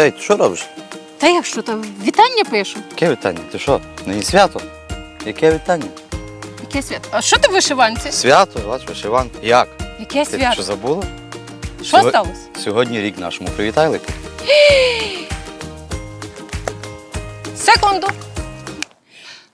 Ей, ти що робиш? Та як що там? Вітання пишу. Яке вітання? Ти що? Нині свято? Яке вітання? Яке свято? А що ти в вишиванці? Свято, бач, вишиванка. Як? Яке Ти що свято? забула? Що Сьогодні- сталося? Сьогодні рік нашому. Привітай. Секунду.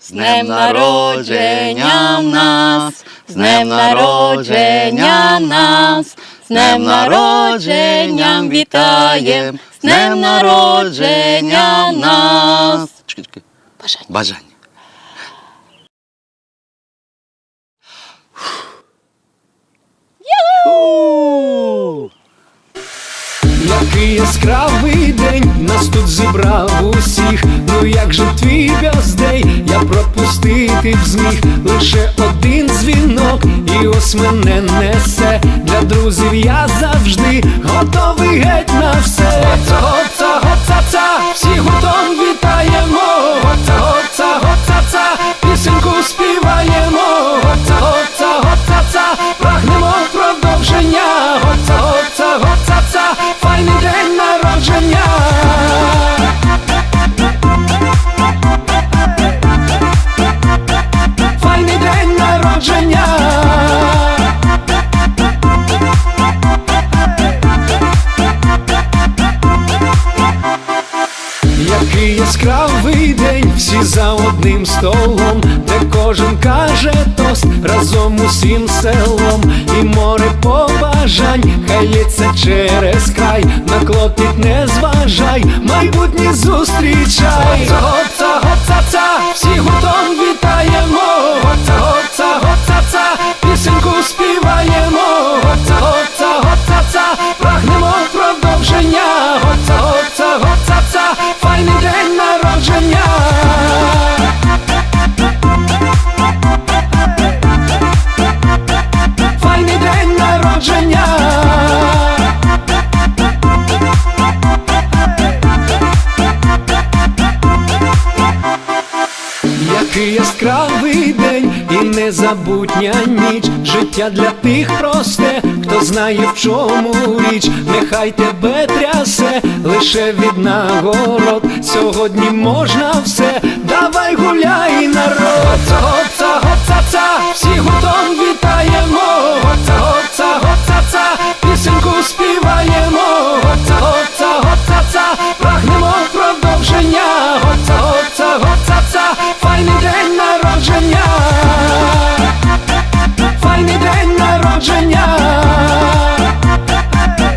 З днем народження нас, з днем народження нас, з днем народження вітаєм, з днем народження нас. Чекай, чекай. Бажання. Бажання. Який яскравий день нас тут зібрав усіх. Ну як же твій бяздей, я пропустити б зміг лише один дзвінок, і ось мене несе. Для друзів я завжди готовий геть на все. Всі за одним столом, де кожен каже тост разом усім селом, і море побажань хай лється через край, на клопіт не зважай, майбутнє зустрічай. Гоца, гоца, гоца, ца, всі народження. Який яскравий день і незабутня ніч, життя для тих просте, хто знає в чому річ, нехай тебе трясе, лише від нагород. Сьогодні можна все, давай гуляй народ. Народження.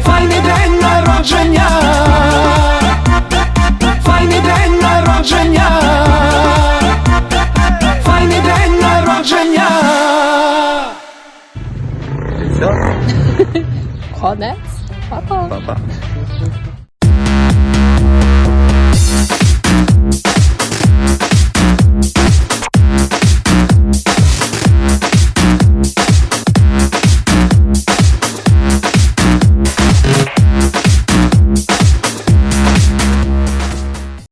Файний день народження. Файний день народження. Файний день народження. Все, Конець. Па-па. папа.